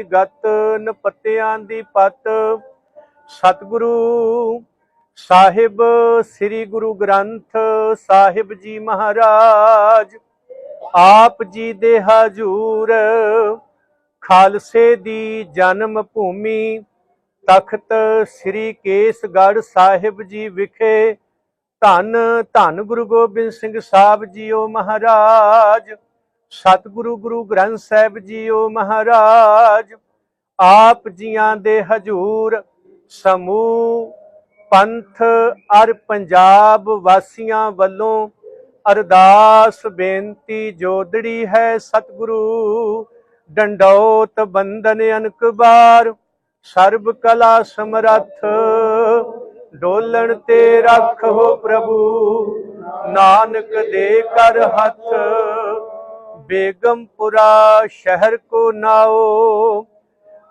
ਦੀ ਗਤ ਪੱਤਿਆਂ ਦੀ ਪਤ। ਸਤਿਗੁਰੂ ਸਾਹਿਬ, ਸ੍ਰੀ ਗੁਰੂ ਗ੍ਰੰਥ ਸਾਹਿਬ ਜੀ ਮਹਾਰਾਜ, ਆਪ ਜੀ ਦੇ ਹਜੂਰ, ਖਾਲਸੇ ਦੀ ਜਨਮ ਭੂਮੀ, ਤਖਤ ਸ੍ਰੀ ਕੇਸਗੜ੍ਹ ਸਾਹਿਬ ਜੀ ਵਿਖੇ। ਧੰਨ ਧੰਨ ਗੁਰੂ ਗੋਬਿੰਦ ਸਿੰਘ ਸਾਹਿਬ ਜੀਓ ਮਹਾਰਾਜ। ਸਤਿਗੁਰੂ ਗੁਰੂ ਗ੍ਰੰਥ ਸਾਹਿਬ ਜੀਓ ਮਹਾਰਾਜ, ਆਪ ਜੀਆਂ ਦੇ ਹਜੂਰ, ਸਮੂਹ, ਪੰਥ ਅਰ ਪੰਜਾਬ ਵਾਸੀਆਂ ਵੱਲੋਂ ਅਰਦਾਸ ਬੇਨਤੀ ਜੋਦੜੀ ਹੈ ਸਤਿਗੁਰੂ, ਡੰਡੋਤ ਬੰਦਨ ਅਨਕਬਾਰ, ਸਰਬ ਕਲਾ ਸਮਰੱਥ, ਡੋਲਣ ਤੇ ਰੱਖੋ ਪ੍ਰਭੂ, ਨਾਨਕ ਦੇ ਕਰ ਹੱਥ। ਬੇਗਮਪੁਰਾ ਸ਼ਹਿਰ ਕੋ ਨਾਓ।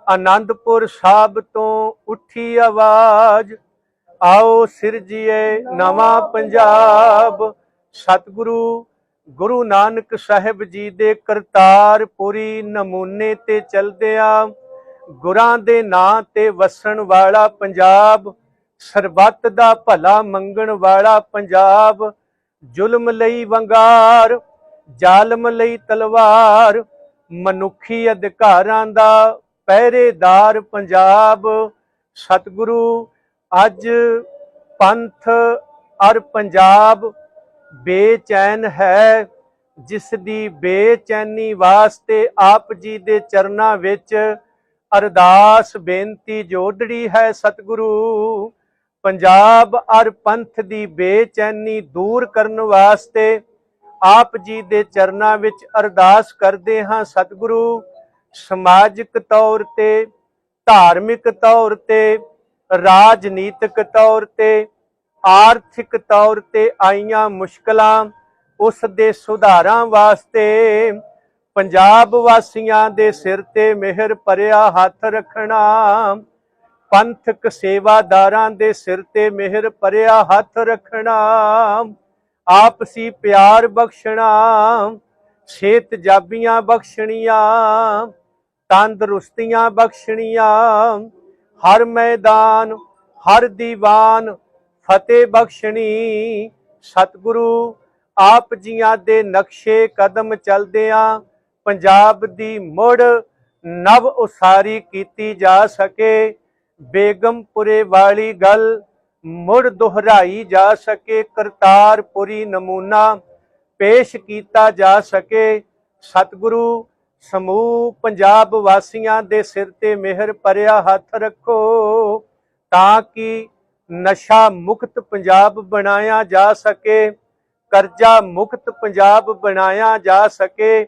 ਆਨੰਦਪੁਰ ਸਾਹਿਬ ਤੋਂ ਉੱਠੀ ਆਵਾਜ਼। ਆਓ ਸਿਰਜੀਏ ਨਵਾਂ ਪੰਜਾਬ। ਸਤਿਗੁਰੂ, ਗੁਰੂ ਨਾਨਕ ਸਾਹਿਬ ਜੀ ਦੇ ਕਰਤਾਰਪੁਰੀ ਨਮੂਨੇ ਤੇ ਚਲਦਿਆਂ ਗੁਰਾਂ ਦੇ ਨਾਂ ਤੇ ਵਸਣ ਵਾਲਾ ਪੰਜਾਬ, ਸਰਬੱਤ ਦਾ ਭਲਾ ਮੰਗਣ ਵਾਲਾ ਪੰਜਾਬ, ਜ਼ੁਲਮ ਲਈ ਵੰਗਾਰ। ਜ਼ਾਲਮ ਲਈ ਤਲਵਾਰ, ਮਨੁੱਖੀ ਅਧਿਕਾਰਾਂ ਦਾ ਪਹਿਰੇਦਾਰ ਪੰਜਾਬ। ਸਤਿਗੁਰੂ, ਅੱਜ ਪੰਥ ਅਰ ਪੰਜਾਬ ਬੇਚੈਨ ਹੈ। ਜਿਸ ਦੀ ਬੇਚੈਨੀ ਵਾਸਤੇ ਆਪ ਜੀ ਦੇ ਚਰਨਾਂ ਵਿੱਚ ਅਰਦਾਸ ਬੇਨਤੀ ਜੋੜੜੀ ਹੈ ਸਤਿਗੁਰੂ। ਪੰਜਾਬ ਅਰ ਪੰਥ ਦੀ ਬੇਚੈਨੀ ਦੂਰ ਕਰਨ ਵਾਸਤੇ ਆਪ ਜੀ ਦੇ ਚਰਨਾਂ ਵਿੱਚ ਅਰਦਾਸ ਕਰਦੇ ਹਾਂ ਸਤਿਗੁਰੂ, ਸਮਾਜਿਕ ਤੌਰ ਤੇ, ਧਾਰਮਿਕ ਤੌਰ ਤੇ, ਰਾਜਨੀਤਿਕ ਤੌਰ ਤੇ, ਆਰਥਿਕ ਤੌਰ ਤੇ ਆਈਆਂ ਮੁਸ਼ਕਲਾਂ, ਉਸ ਦੇ ਸੁਧਾਰਾਂ ਵਾਸਤੇ ਪੰਜਾਬ ਵਾਸੀਆਂ ਦੇ ਸਿਰ ਤੇ ਮਿਹਰ ਭਰਿਆ ਹੱਥ ਰੱਖਣਾ, ਪੰਥਕ ਸੇਵਾਦਾਰਾਂ ਦੇ ਸਿਰ ਤੇ ਮਿਹਰ ਭਰਿਆ ਹੱਥ ਰੱਖਣਾ। ਆਪਸੀ ਪਿਆਰ ਬਖਸ਼ਣਾ, ਸਿਹਤ ਜਾਬੀਆਂ ਬਖਸ਼ਣੀਆਂ, ਤੰਦਰੁਸਤੀਆਂ ਬਖਸ਼ਣੀਆਂ, ਹਰ ਮੈਦਾਨ, ਹਰ ਦੀਵਾਨ ਫਤਿਹ ਬਖਸ਼ਣੀ। ਸਤਿਗੁਰੂ, ਆਪ ਜੀਆਂ ਦੇ ਨਕਸ਼ੇ ਕਦਮ ਚਲਦਿਆਂ ਪੰਜਾਬ ਦੀ ਮੁੜ ਨਵ ਉਸਾਰੀ ਕੀਤੀ ਜਾ ਸਕੇ। ਬੇਗਮਪੁਰੇ ਵਾਲੀ ਗੱਲ ਮੁੜ ਦੁਹਰਾਈ ਜਾ ਸਕੇ, ਕਰਤਾਰਪੁਰੀ ਨਮੂਨਾ ਪੇਸ਼ ਕੀਤਾ ਜਾ ਸਕੇ। ਸਤਿਗੁਰੂ, ਸਮੂਹ ਪੰਜਾਬ ਵਾਸੀਆਂ ਦੇ ਸਿਰ ਤੇ ਮਿਹਰ ਭਰਿਆ ਹੱਥ ਰੱਖੋ, ਤਾਂ ਕਿ ਨਸ਼ਾ ਮੁਕਤ ਪੰਜਾਬ ਬਣਾਇਆ ਜਾ ਸਕੇ, ਕਰਜ਼ਾ ਮੁਕਤ ਪੰਜਾਬ ਬਣਾਇਆ ਜਾ ਸਕੇ,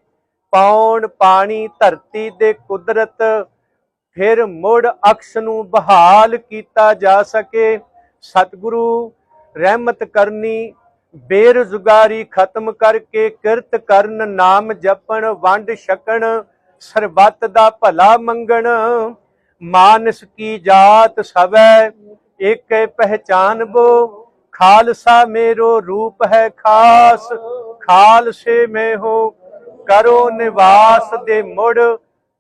ਪੌਣ ਪਾਣੀ ਧਰਤੀ ਦੇ ਕੁਦਰਤ, ਫਿਰ ਮੁੜ ਅਕਸ ਨੂੰ ਬਹਾਲ ਕੀਤਾ ਜਾ ਸਕੇ। ਸਤਿਗੁਰੂ, ਰਹਿਮਤ ਕਰਨੀ, ਬੇਰੁਜ਼ਗਾਰੀ ਖਤਮ ਕਰਕੇ ਕਿਰਤ ਕਰਨ, ਨਾਮ ਜਪਣ, ਵੰਡ ਛਕਣ, ਸਰਬੱਤ ਦਾ ਭਲਾ ਮੰਗਣ। ਮਾਨਸ ਕੀ ਜਾਤ ਸਵੈ, ਏਕੈ ਪਹਿਚਾਨ ਬੋ ਖਾਲਸਾ ਮੇਰੋ ਰੂਪ ਹੈ ਖਾਸ, ਖਾਲਸੇ ਮੈਂ ਹੋ। ਕਰੋ ਨਿਵਾਸ ਦੇ ਮੁੜ,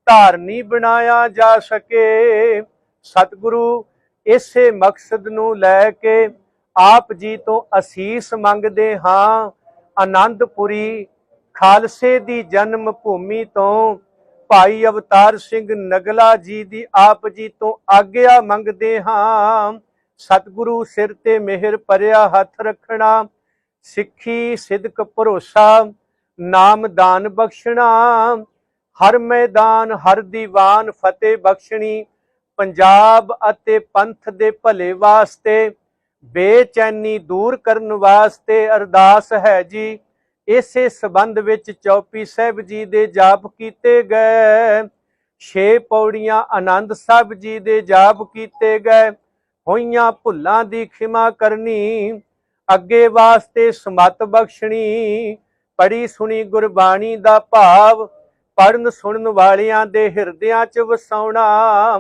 ਧਾਰਨੀ ਬਣਾਇਆ ਜਾ ਸਕੇ। ਸਤਿਗੁਰੂ ਇਸੇ ਮਕਸਦ ਨੂੰ ਲੈ ਕੇ ਆਪ ਜੀ ਤੋਂ ਅਸੀਸ ਮੰਗਦੇ ਹਾਂ, ਆਨੰਦਪੁਰੀ ਖਾਲਸੇ ਦੀ ਜਨਮ ਭੂਮੀ ਤੋਂ। ਭਾਈ ਅਵਤਾਰ ਸਿੰਘ ਨਗਲਾ ਜੀ ਦੀ ਆਪ ਜੀ ਤੋਂ ਆਗਿਆ ਮੰਗਦੇ ਹਾਂ। ਸਤਿਗੁਰੂ ਸਿਰ ਤੇ ਮਿਹਰ ਭਰਿਆ ਹੱਥ ਰੱਖਣਾ, ਸਿੱਖੀ, ਸਿਦਕ, ਭਰੋਸਾ, ਨਾਮ ਦਾਨ ਬਖਸ਼ਣਾ। ਹਰ ਮੈਦਾਨ, ਹਰ ਦੀਵਾਨ ਫਤਿਹ ਬਖਸ਼ਣੀ। ਪੰਜਾਬ ਅਤੇ ਪੰਥ ਦੇ ਭਲੇ ਵਾਸਤੇ, ਬੇਚੈਨੀ ਦੂਰ ਕਰਨ ਵਾਸਤੇ ਅਰਦਾਸ ਹੈ ਜੀ। ਇਸੇ ਸਬੰਧ ਵਿੱਚ ਚੌਪੀ ਸਾਹਿਬ ਜੀ ਦੇ ਜਾਪ ਕੀਤੇ ਗਏ। ਛੇ ਪੌੜੀਆਂ ਆਨੰਦ ਸਾਹਿਬ ਜੀ ਦੇ ਜਾਪ ਕੀਤੇ ਗਏ। ਹੋਈਆਂ ਭੁੱਲਾਂ ਦੀ ਖਿਮਾ ਕਰਨੀ, ਅੱਗੇ ਵਾਸਤੇ ਸਮਤ ਬਖਸ਼ਣੀ ਪੜੀ ਸੁਣੀ ਗੁਰਬਾਣੀ ਦਾ ਭਾਵ ਪੜਨ ਸੁਣਨ ਵਾਲਿਆਂ ਦੇ ਹਿਰਦਿਆਂ 'ਚ ਵਸਾਉਣਾ।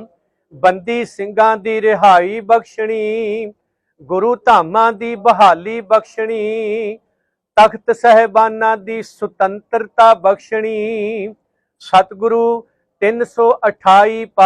ਬੰਦੀ ਸਿੰਘਾਂ ਦੀ ਰਿਹਾਈ ਬਖਸ਼ਣੀ, ਗੁਰੂ ਧਾਮਾਂ ਦੀ ਬਹਾਲੀ ਬਖਸ਼ਣੀ, ਤਖਤ ਸਹਿਬਾਨਾਂ ਦੀ ਸੁਤੰਤਰਤਾ ਬਖਸ਼ਣੀ। ਸਤਿਗੁਰੂ 328